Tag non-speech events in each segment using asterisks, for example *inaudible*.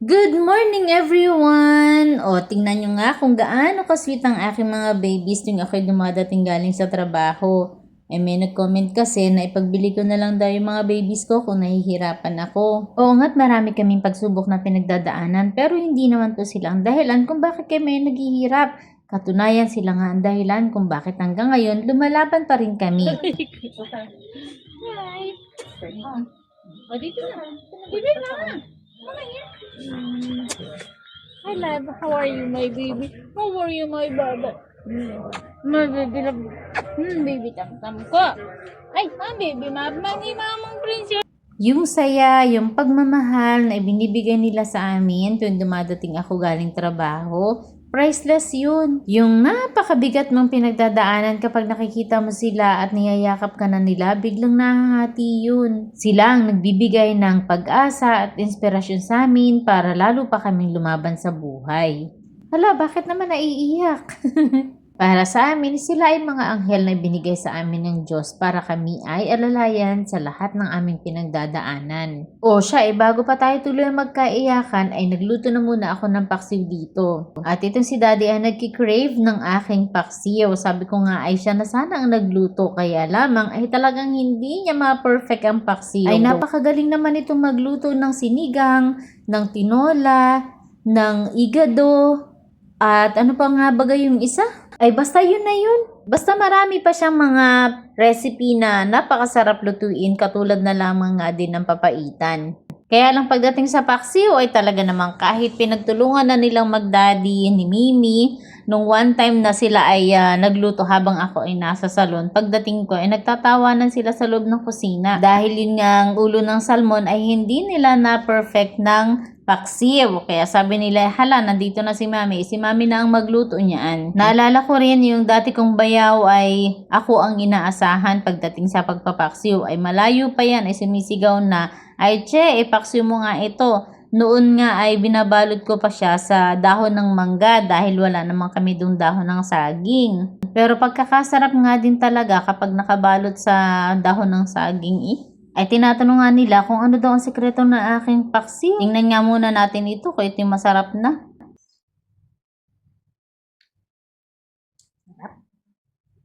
Good morning everyone! O, tingnan nyo nga kung gaano kasweet ang aking mga babies tuwing ako'y dumadating galing sa trabaho. Eh may nag-comment kasi na ipagbili ko na lang daw yung mga babies ko kung nahihirapan ako. Oo nga't marami kaming pagsubok na pinagdadaanan pero hindi naman to sila ang dahilan kung bakit kami naghihirap. Katunayan sila nga ang dahilan kung bakit hanggang ngayon lumalaban pa rin kami. *laughs* Hi. O, dito na. Dito na. Mm. Hi, love. How are you, my baby? How are you, my baba? Mm. My baby love. Hmm, baby tam-tam ko. Ay, ah, baby, mabang mamang prinsess. Yung saya, yung pagmamahal na ibinibigay nila sa amin tuwing dumadating ako galing trabaho, priceless yun. Yung napakabigat mong pinagdadaanan kapag nakikita mo sila at niyayakap ka na nila, biglang nahahati yun. Sila ang nagbibigay ng pag-asa at inspirasyon sa amin para lalo pa kaming lumaban sa buhay. Hala, bakit naman naiiyak? *laughs* Para sa amin, sila ay mga anghel na binigay sa amin ng Diyos para kami ay alalayan sa lahat ng aming pinagdadaanan. O siya, eh, bago pa tayo tuloy magkaiyakan, ay nagluto na muna ako ng paksiw dito. At itong si Daddy ay nagkikrave ng aking paksiw. Sabi ko nga ay siya na sana ang nagluto, kaya lamang ay talagang hindi niya ma-perfect ang paksiw. Ay napakagaling naman itong magluto ng sinigang, ng tinola, ng igado, at ano pa nga bagay yung isa? Ay basta yun na yun. Basta marami pa siyang mga recipe na napakasarap lutuin katulad na lamang nga din ng papaitan. Kaya lang pagdating sa paksiw ay talaga namang kahit pinagtulungan na nilang magdaddy ni Mimi nung one time na sila ay ah, nagluto habang ako ay nasa salon. Pagdating ko ay nagtatawanan sila sa loob ng kusina dahil yun nga ang ulo ng salmon ay hindi nila na perfect ng paksiw. Kaya sabi nila, hala, nandito na si mami. Si mami na ang magluto niyan. Naalala ko rin yung dati kong bayaw ay ako ang inaasahan pagdating sa pagpapaksiw. Ay malayo pa yan, ay sumisigaw na, ay che, ipaksiw mo nga ito. Noon nga ay binabalot ko pa siya sa dahon ng mangga dahil wala naman kami doon dahon ng saging. Pero pagkakasarap nga din talaga kapag nakabalot sa dahon ng saging eh ay tinatanong nga nila kung ano daw ang sekreto ng aking paksiw. Tingnan nga muna natin ito kung ito masarap na.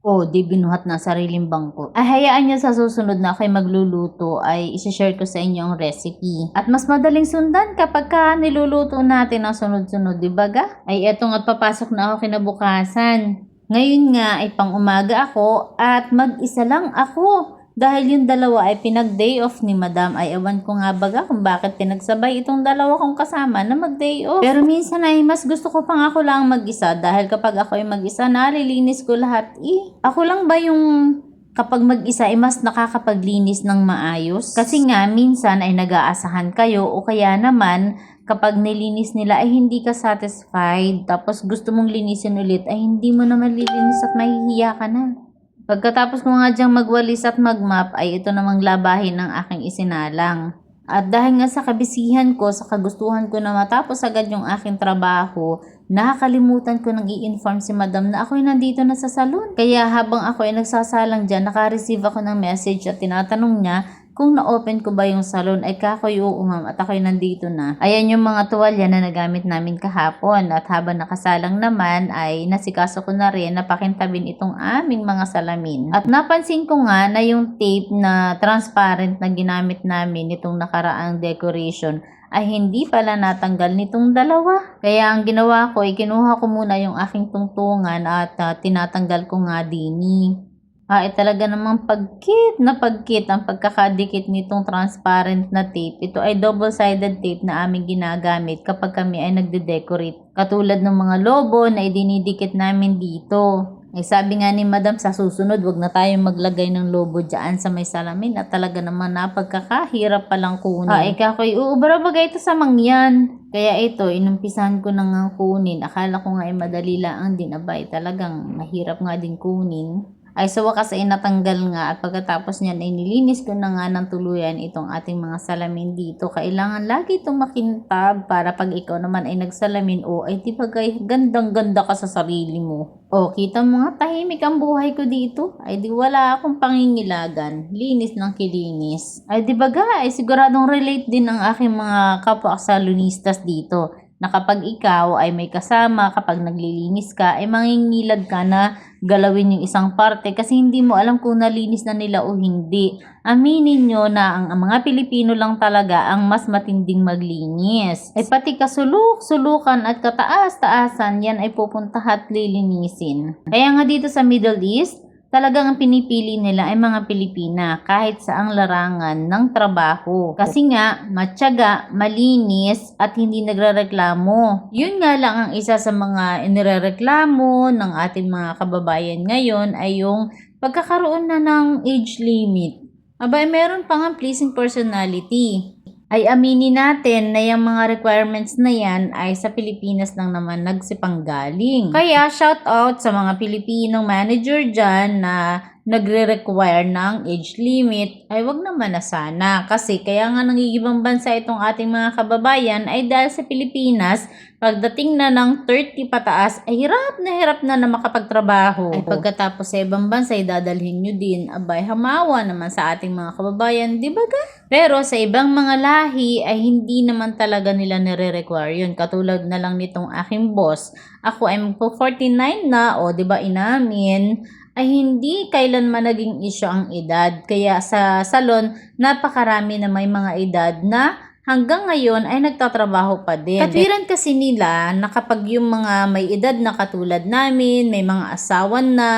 Oh, di binuhat na sariling bangko. Ay, hayaan nyo sa susunod na ako'y magluluto ay isi-share ko sa inyo ang recipe. At mas madaling sundan kapag ka niluluto natin ang sunod-sunod, di ba ga? Ay, etong at papasok na ako kinabukasan. Ngayon nga ay pang umaga ako at mag-isa lang ako. Dahil yung dalawa ay pinag-day off ni madam ay ewan ko nga baga kung bakit pinagsabay itong dalawa kong kasama na mag-day off. Pero minsan ay mas gusto ko pang ako lang mag-isa dahil kapag ako ay mag-isa nalilinis ko lahat. Eh, ako lang ba yung kapag mag-isa ay mas nakakapaglinis ng maayos? Kasi nga minsan ay nag-aasahan kayo o kaya naman kapag nilinis nila ay hindi ka satisfied tapos gusto mong linisin ulit ay hindi mo na malilinis at mahihiya ka na. Pagkatapos ko nga diyang magwalis at magmap ay ito namang labahin ng aking isinalang. At dahil nga sa kabisihan ko, sa kagustuhan ko na matapos agad yung aking trabaho, nakakalimutan ko nang i-inform si madam na ako'y nandito na sa salon. Kaya habang ako ay nagsasalang dyan, naka-receive ako ng message at tinatanong niya kung na-open ko ba yung salon ay kakoy oo ma'am at ako'y nandito na. Ayan yung mga tuwalya na nagamit namin kahapon at habang nakasalang naman ay nasikaso ko na rin na pakintabin itong aming mga salamin. At napansin ko nga na yung tape na transparent na ginamit namin itong nakaraang decoration ay hindi pala natanggal nitong dalawa. Kaya ang ginawa ko ay kinuha ko muna yung aking tungtungan at ah, tinatanggal ko nga dini. Ah, ay talaga namang pagkit na pagkit ang pagkakadikit nitong transparent na tape. Ito ay double-sided tape na aming ginagamit kapag kami ay nagde-decorate. Katulad ng mga lobo na idinidikit namin dito. Ay sabi nga ni Madam sa susunod, wag na tayong maglagay ng lobo dyan sa may salamin at talaga naman napagkakahirap palang kunin. Ah, ikaw ko'y uubra bagay ito sa mangyan. Kaya ito, inumpisahan ko na nga kunin. Akala ko nga ay madali lang din. Abay, talagang mahirap nga din kunin. Ay sa wakas ay natanggal nga at pagkatapos niyan ay nilinis ko na nga ng tuluyan itong ating mga salamin dito. Kailangan lagi itong makintab para pag ikaw naman ay nagsalamin o ay di ba gay gandang ganda ka sa sarili mo. O kita mo tahimik ang buhay ko dito. Ay di wala akong pangingilagan. Linis ng kilinis. Ay di ba ga ay siguradong relate din ang aking mga kapwa salunistas dito na kapag ikaw ay may kasama, kapag naglilinis ka, ay mangingilad ka na galawin yung isang parte kasi hindi mo alam kung nalinis na nila o hindi. Aminin nyo na ang, ang mga Pilipino lang talaga ang mas matinding maglinis. Ay pati kasuluk, sulukan at kataas-taasan, yan ay pupunta at lilinisin. Kaya nga dito sa Middle East, talagang ang pinipili nila ay mga Pilipina kahit sa ang larangan ng trabaho. Kasi nga, matyaga, malinis at hindi nagrereklamo. Yun nga lang ang isa sa mga inirereklamo ng ating mga kababayan ngayon ay yung pagkakaroon na ng age limit. Abay, meron pa nga pleasing personality ay aminin natin na yung mga requirements na yan ay sa Pilipinas lang naman nagsipanggaling. Kaya shout out sa mga Pilipinong manager dyan na nagre-require ng age limit ay wag naman na sana. Kasi kaya nga nangigibang bansa itong ating mga kababayan ay dahil sa Pilipinas pagdating na ng 30 pataas ay hirap na hirap na na makapagtrabaho. Ay pagkatapos sa ibang bansa ay dadalhin nyo din. Abay hamawa naman sa ating mga kababayan, di ba ga? Pero sa ibang mga lahi ay hindi naman talaga nila nire-require yun. Katulad na lang nitong aking boss. Ako ay magpo 49 na o di ba inamin ay hindi kailanman naging issue ang edad. Kaya sa salon, napakarami na may mga edad na hanggang ngayon ay nagtatrabaho pa din. Katwiran kasi nila na kapag yung mga may edad na katulad namin, may mga asawan na,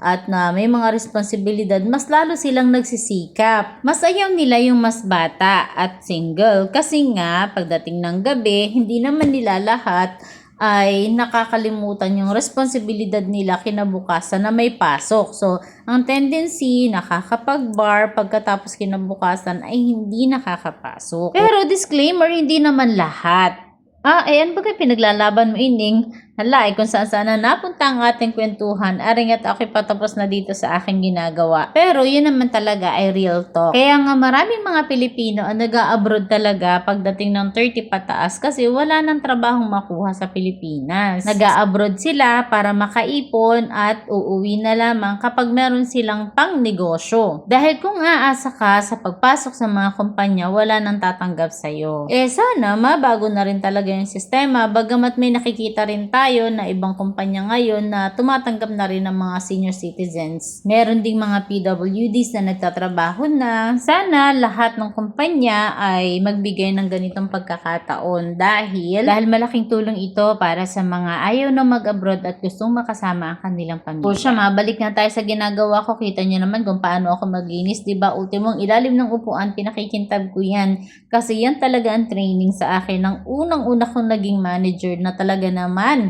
at na may mga responsibilidad, mas lalo silang nagsisikap. Mas ayaw nila yung mas bata at single. Kasi nga, pagdating ng gabi, hindi naman nila lahat ay nakakalimutan yung responsibilidad nila kinabukasan na may pasok. So, ang tendency, nakakapag-bar pagkatapos kinabukasan ay hindi nakakapasok. Pero disclaimer, hindi naman lahat. Ah, ayan ba kayo pinaglalaban mo, Ining? Hala, ay kung saan saan na napunta ang ating kwentuhan, aring at ako'y patapos na dito sa aking ginagawa. Pero yun naman talaga ay real talk. Kaya nga maraming mga Pilipino ang nag-abroad talaga pagdating ng 30 pataas kasi wala nang trabahong makuha sa Pilipinas. Nag-abroad sila para makaipon at uuwi na lamang kapag meron silang pang negosyo. Dahil kung aasa ka sa pagpasok sa mga kumpanya, wala nang tatanggap sa'yo. Eh sana mabago na rin talaga yung sistema bagamat may nakikita rin tayo na ibang kumpanya ngayon na tumatanggap na rin ng mga senior citizens. Meron ding mga PWDs na nagtatrabaho na. Sana lahat ng kumpanya ay magbigay ng ganitong pagkakataon dahil dahil malaking tulong ito para sa mga ayaw na mag-abroad at gustong makasama ang kanilang pamilya. O siya, mabalik na tayo sa ginagawa ko. Kita niyo naman kung paano ako maglinis. 'di ba Ultimong ilalim ng upuan, pinakikintab ko yan. Kasi yan talaga ang training sa akin ng unang-una kong naging manager na talaga naman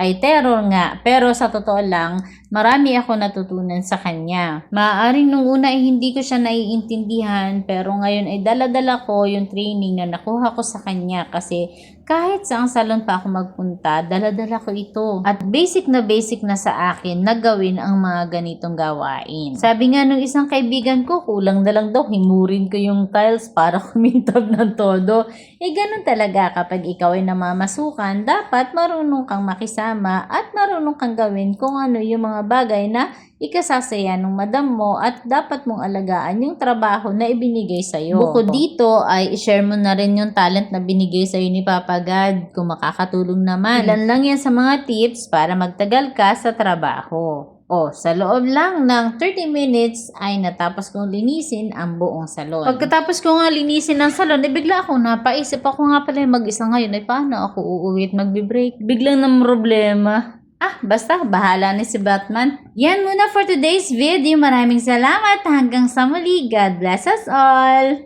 ay terror nga. Pero sa totoo lang, marami ako natutunan sa kanya. Maaaring nung una ay hindi ko siya naiintindihan pero ngayon ay daladala ko yung training na nakuha ko sa kanya kasi kahit sa ang salon pa ako magpunta, daladala ko ito. At basic na basic na sa akin na gawin ang mga ganitong gawain. Sabi nga nung isang kaibigan ko, kulang na lang daw, himurin ko yung tiles para *laughs* kumintab ng todo. Eh ganun talaga kapag ikaw ay namamasukan, dapat marunong kang makisama at marunong kang gawin kung ano yung mga bagay na ikasasaya ng madam mo at dapat mong alagaan yung trabaho na ibinigay sa'yo. Bukod dito ay i-share mo na rin yung talent na binigay sa'yo ni Papa God kung makakatulong naman. Ilan lang yan sa mga tips para magtagal ka sa trabaho. O, sa loob lang ng 30 minutes ay natapos kong linisin ang buong salon. Pagkatapos ko nga linisin ang salon, eh bigla ako napaisip ako nga pala mag-isa ngayon, ay paano ako uuwi at magbe-break? Biglang ng problema. Ah, basta, bahala ni si Batman. Yan muna for today's video. Maraming salamat. Hanggang sa muli. God bless us all.